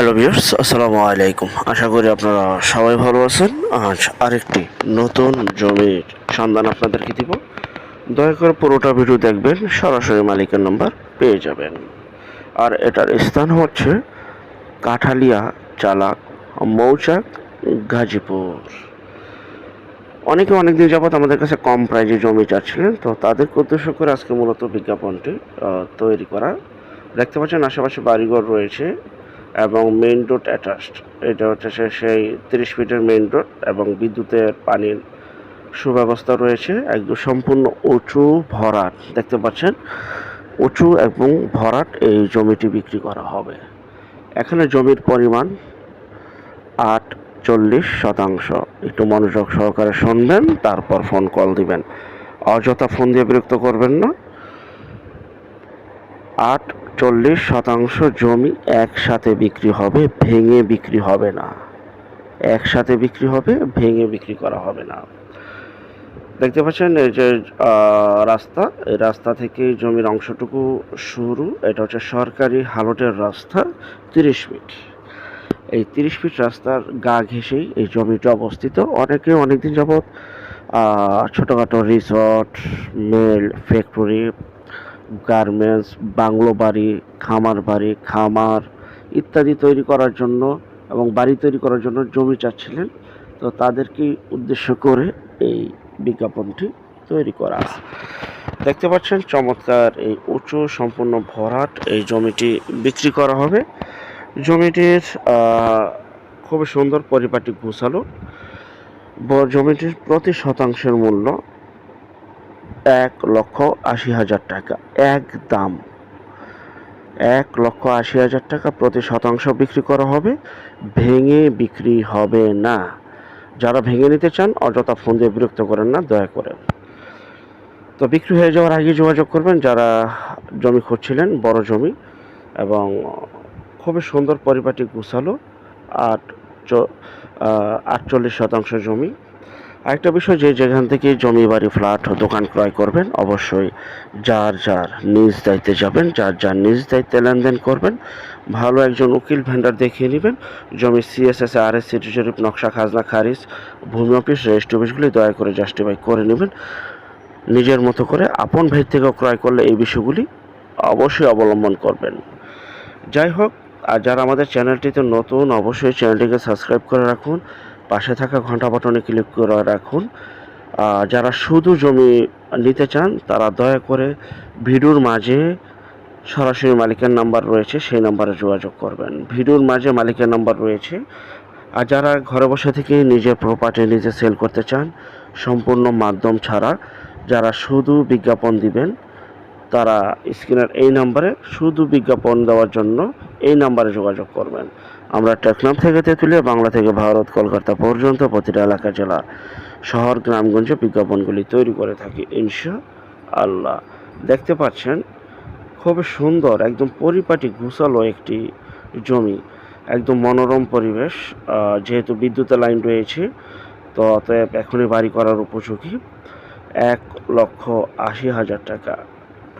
Hello viewers, আসসালামু আলাইকুম। আশা করি আপনারা সবাই ভালো আছেন। আজ আরেকটি নতুন জমির সন্ধান আপনাদেরকে দিব। দয়া করে পুরোটা ভিডিও দেখবেন, সরাসরি মালিকের নাম্বার পেয়ে যাবেন। আর এটার স্থান হচ্ছে কাঠালিয়া চালাক মৌচাক গাজীপুর। অনেকে অনেক দিন যাবৎ আমাদের কাছে কম প্রাইজে জমি চাচ্ছিলেন, তো তাদেরকে উদ্দেশ্য করে আজকে মূলত বিজ্ঞাপনটি তৈরি করা। দেখতে পাচ্ছেন আশেপাশে বাড়িঘর রয়েছে। এবং মেইন রোড অ্যাটাচড এটা হচ্ছে সেই তিরিশ ফিটের মেইন রোড এবং বিদ্যুতের পানির সুব্যবস্থা রয়েছে। একদম সম্পূর্ণ উঁচু ভরাট, দেখতে পাচ্ছেন? উঁচু এবং ভরাট এই জমিটি বিক্রি করা হবে। এখানে জমির পরিমাণ আট চল্লিশ শতাংশ। একটু মনোযোগ সহকারে শুনবেন, তারপর ফোন কল দিবেন। অযথা ফোন দিয়ে বিরক্ত করবেন না। আট চল্লিশ শতাংশ জমি একসাথে বিক্রি হবে, ভেঙে বিক্রি হবে না। একসাথে বিক্রি হবে, ভেঙে বিক্রি করা হবে না। দেখতে পাচ্ছেন এই যে রাস্তা, এই রাস্তা থেকে জমির অংশটুকু শুরু। এটা হচ্ছে সরকারি হালটের রাস্তা, তিরিশ ফিট। এই তিরিশ ফিট রাস্তার গা ঘেঁষেই এই জমিটা অবস্থিত। অনেকে অনেকদিন যাবৎ ছোটোখাটো রিসর্ট মেল ফ্যাক্টরি গার্মেন্টস, বাংলো বাড়ি, খামার বাড়ি, খামার ইত্যাদি তৈরি করার জন্য এবং বাড়ি তৈরি করার জন্য জমি চাচ্ছিলেন। তো তাদেরকে উদ্দেশ্য করে এই বিজ্ঞাপনটি তৈরি করা দেখতে পাচ্ছেন চমৎকার এই উঁচু সম্পূর্ণ ভরাট এই জমিটি বিক্রি করা হবে। জমিটির খুবই সুন্দর পরিপাটি গোছালো। জমিটির প্রতি শতাংশের মূল্য এক লক্ষ আশি হাজার টাকা। এক দাম। এক লক্ষ আশি হাজার টাকা প্রতি শতাংশ বিক্রি করা হবে। ভেঙে বিক্রি হবে না। যারা ভেঙে নিতে চান, অযথা ফোন দিয়ে বিরক্ত করেন না, দয়া করে তো বিক্রি হয়ে যাওয়ার আগে যোগাযোগ করবেন যারা জমি খুঁজছিলেন, বড় জমি, এবং খুবই সুন্দর পরিপাটি গুছালো, আট আটচল্লিশ শতাংশ জমি। আরেকটা বিষয় যে যেখান থেকে জমি বাড়ি, ফ্ল্যাট, দোকান ক্রয় করবেন, অবশ্যই যার যার নিজ দায়িত্বে যাবেন, যার যার নিজ দায়িত্বে লেনদেন করবেন। ভালো একজন উকিল ভেন্ডার দেখিয়ে নেবেন। জমি সিএসএস আর এস সিটি নকশা, খাজনা, খারিজ, ভূমি অফিস, রেজিস্ট্রি অফিসগুলি দয়া করে জাস্টিফাই করে নেবেন। নিজের মতো করে আপন ভাই থেকেও ক্রয় করলে এই বিষয়গুলি অবশ্যই অবলম্বন করবেন। যাই হোক, আর যারা আমাদের চ্যানেলটিতে নতুন, অবশ্যই চ্যানেলটিকে সাবস্ক্রাইব করে রাখুন। পাশে থাকা ঘণ্টা বাটনে ক্লিক করে রাখুন। যারা শুধু জমি নিতে চান, তারা দয়া করে ভিডিওর মাঝে সরাসরি মালিকের নাম্বার রয়েছে, সেই নাম্বারে যোগাযোগ করবেন। ভিডিওর মাঝে মালিকের নাম্বার রয়েছে। আর যারা ঘরে বসে থেকে নিজের প্রপার্টি নিজে সেল করতে চান, সম্পূর্ণ মাধ্যম ছাড়া যারা শুধু বিজ্ঞাপন দিবেন তারা স্ক্রিনের এই নাম্বারে শুধু বিজ্ঞাপন দেওয়ার জন্য এই নাম্বারে যোগাযোগ করবেন। আমরা টেকনাম থেকে তেঁতুলিয়া, বাংলা থেকে ভারত, কলকাতা পর্যন্ত প্রতিটা এলাকা, জেলা, শহর, গ্রামগঞ্জে বিজ্ঞাপনগুলি তৈরি করে থাকি ইনশা আল্লাহ দেখতে পাচ্ছেন খুবই সুন্দর, একদম পরিপাটি, ঘুষালো একটি জমি। একদম মনোরম পরিবেশ যেহেতু বিদ্যুতের লাইন রয়েছে, তো অতএব এখনই বাড়ি করার উপযোগী। এক লক্ষ আশি হাজার টাকা।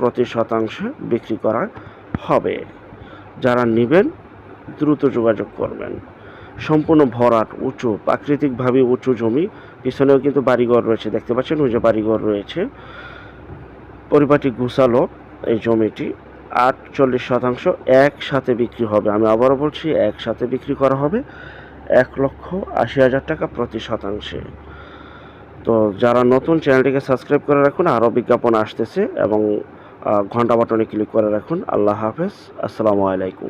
প্রতি শতাংশে বিক্রি করা হবে। যারা নেবেন, দ্রুত যোগাযোগ করবেন। সম্পূর্ণ ভরাট, উঁচু, প্রাকৃতিকভাবে উঁচু জমি, পিছনেও কিন্তু বাড়িঘর রয়েছে, দেখতে পাচ্ছেন? ওই যে বাড়িঘর রয়েছে। পরিপাটি গুছালো এই জমিটি। আটচল্লিশ শতাংশ একসাথে বিক্রি হবে। আমি আবারও বলছি, একসাথে বিক্রি করা হবে। এক লক্ষ আশি হাজার টাকা প্রতি শতাংশে। তো যারা নতুন চ্যানেলটিকে সাবস্ক্রাইব করে রাখুন, আরও বিজ্ঞাপন আসতেছে এবং ঘণ্টা বাটনে ক্লিক করে রাখুন। আল্লাহ হাফেজ। আসসালামু আলাইকুম।